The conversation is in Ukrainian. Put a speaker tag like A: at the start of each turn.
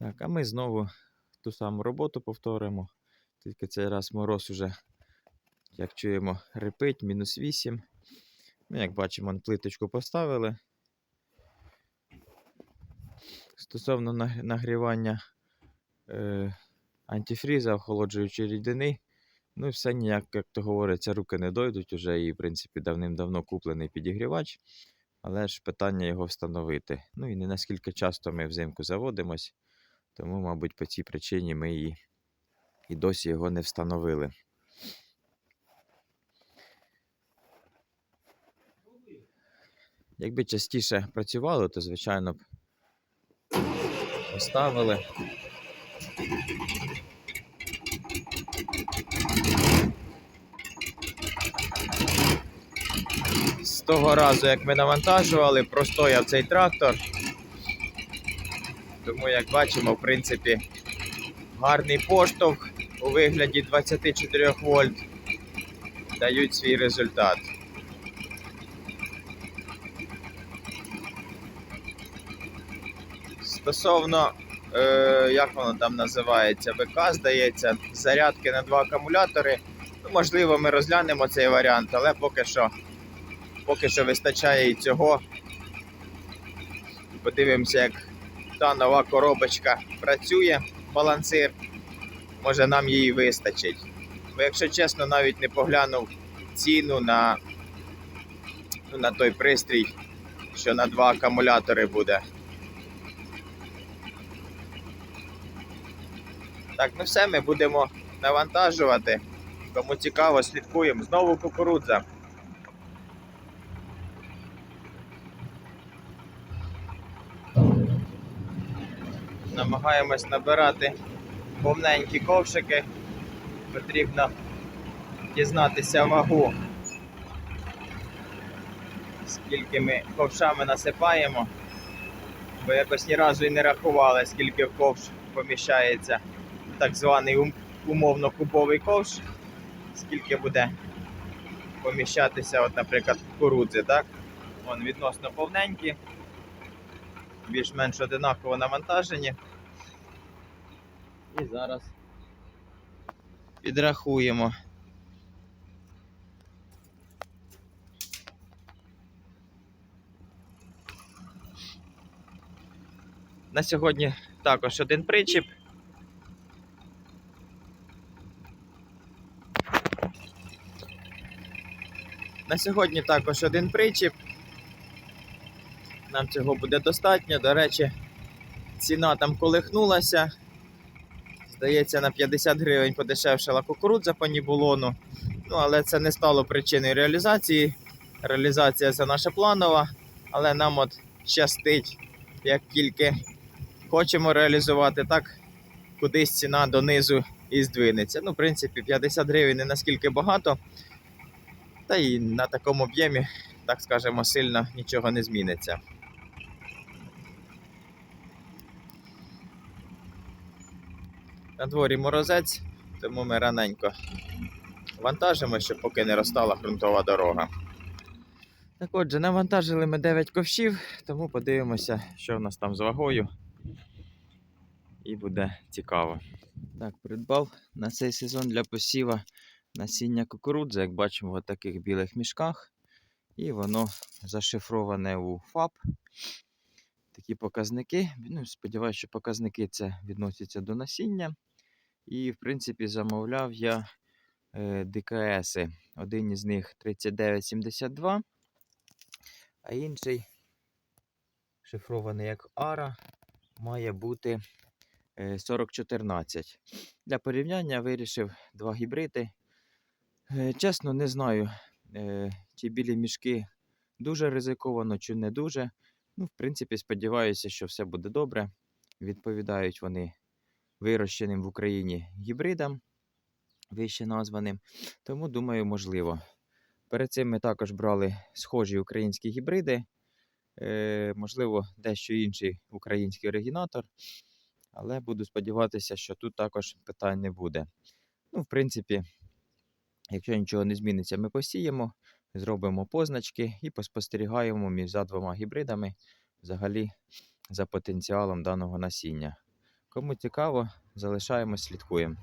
A: Так, а ми знову ту саму роботу повторимо. Тільки цей раз мороз уже, як чуємо, репить, мінус 8. Ну, як бачимо, плиточку поставили. Стосовно нагрівання е, антифріза, охолоджуючої рідини, ну і все ніяк, як то говориться, руки не дойдуть. Уже і, в принципі, давним-давно куплений підігрівач. Але ж питання його встановити. Ну і не наскільки часто ми взимку заводимось, тому, мабуть, по цій причині ми і, і досі його не встановили. Якби частіше працювало, то, звичайно б, поставили. З того разу, як ми навантажували, простояв цей трактор. Тому, як бачимо, в принципі, гарний поштовх у вигляді 24 вольт дають свій результат. Стосовно, е, як воно там називається, ВК, здається, зарядки на два акумулятори. Ну, можливо, ми розглянемо цей варіант, але поки що, поки що вистачає і цього. Подивимося, як та нова коробочка працює, балансир. Може нам її вистачить. Бо якщо чесно, навіть не поглянув ціну на, ну, на той пристрій, що на два акумулятори буде. Так, ну все, ми будемо навантажувати. Кому цікаво, слідкуємо. Знову кукурудза. Намагаємось набирати повненькі ковшики. Потрібно дізнатися вагу, скільки ми ковшами насипаємо, бо якось ні разу і не рахували, скільки в ковш поміщається так званий умовно кубовий ковш, скільки буде поміщатися, от, наприклад, кукурудзи, так? Вон відносно повненькі, більш-менш одинаково навантажені. І зараз підрахуємо. На сьогодні також один причіп. На сьогодні також один причіп. Нам цього буде достатньо. До речі, ціна там колихнулася. Здається, на 50 гривень подешевшала кукурудза по нібулону. Ну, але це не стало причиною реалізації. Реалізація це наша планова, але нам от щастить, як тільки хочемо реалізувати, так кудись ціна донизу і здвинеться. Ну, в принципі, 50 гривень не наскільки багато. Та і на такому об'ємі, так скажемо, сильно нічого не зміниться. На дворі морозець, тому ми раненько вантажимо, щоб поки не розстала ґрунтова дорога. Так отже, навантажили ми 9 ковшів, тому подивимося, що в нас там з вагою. І буде цікаво. Так, придбав на цей сезон для посіва насіння кукурудзи, як бачимо, в таких білих мішках. І воно зашифроване у ФАП. Такі показники. Ну, сподіваюся, що показники це відносяться до насіння. І, в принципі, замовляв я е, ДКСи. Один із них 3972, а інший, шифрований як ARA, має бути е, 4014. Для порівняння вирішив два гібриди. Е, Чесно, не знаю, е, чи білі мішки дуже ризиковано, чи не дуже. Ну, в принципі, сподіваюся, що все буде добре. Відповідають вони вирощеним в Україні гібридам, вище названим. Тому, думаю, можливо. Перед цим ми також брали схожі українські гібриди. Е, можливо, дещо інший український оригінатор. Але буду сподіватися, що тут також питань не буде. Ну, в принципі, Якщо нічого не зміниться, ми посіємо, зробимо позначки і поспостерігаємо між за двома гібридами взагалі за потенціалом даного насіння. Кому цікаво, залишаємо, слідкуємо.